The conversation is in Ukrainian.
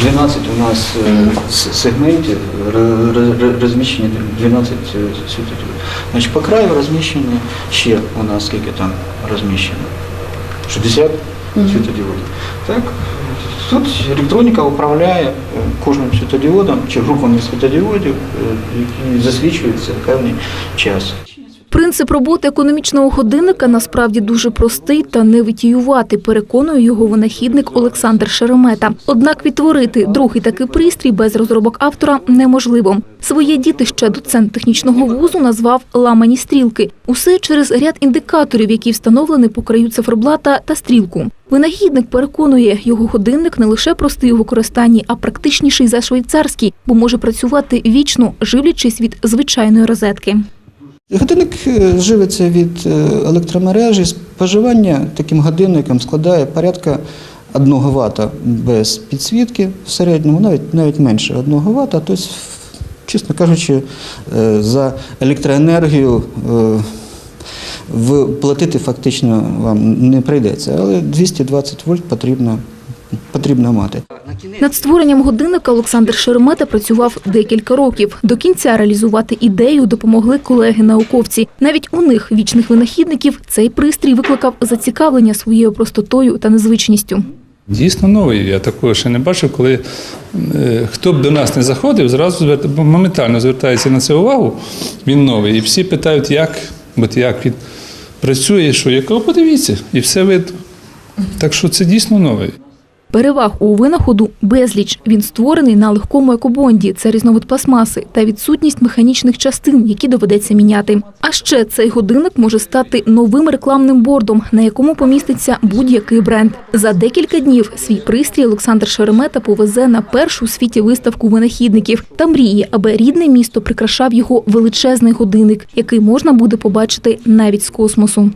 12 у нас е, сегментів розміщені 12 світодіодів. Значить, по краю розміщені ще у нас скільки там розміщено? 60 світодіодів. Так? Тут електроніка управляє е, кожним світодіодом чи групами світодіодів, е, які засвічуються певний час. Принцип роботи економічного годинника насправді дуже простий та не витіювати, переконує його винахідник Олександр Шеремета. Однак відтворити другий такий пристрій без розробок автора неможливо. Своє дітище доцент технічного вузу назвав ламані стрілки. Усе через ряд індикаторів, які встановлені по краю циферблата та стрілку. Винахідник переконує, його годинник не лише простий у використанні, а практичніший за швейцарський, бо може працювати вічно, живлячись від звичайної розетки. Годинник е, живиться від е, електромережі. Споживання таким годинником складає порядка 1 Вт без підсвітки в середньому, навіть, навіть менше 1 Вт. Тобто, чесно кажучи, е, за електроенергію платити фактично вам не прийдеться, але 220 вольт потрібно, потрібно мати. Над створенням годинника Олександр Шеремета працював декілька років. До кінця реалізувати ідею допомогли колеги-науковці. Навіть у них, вічних винахідників, цей пристрій викликав зацікавлення своєю простотою та незвичністю. Дійсно новий. Я такого ще не бачив, коли е, хто б до нас не заходив, зразу моментально звертається на це увагу. Він новий. І всі питають, як, от як він працює, що якого подивіться, і все видно. Так що це дійсно новий. Переваг у винаходу безліч. Він створений на легкому екобонді. Це різновид пластмаси та відсутність механічних частин, які доведеться міняти. А ще цей годинник може стати новим рекламним бордом, на якому поміститься будь-який бренд. За декілька днів свій пристрій Олександр Шеремета повезе на першу у світі виставку винахідників та мріє, аби рідне місто прикрашав його величезний годинник, який можна буде побачити навіть з космосу.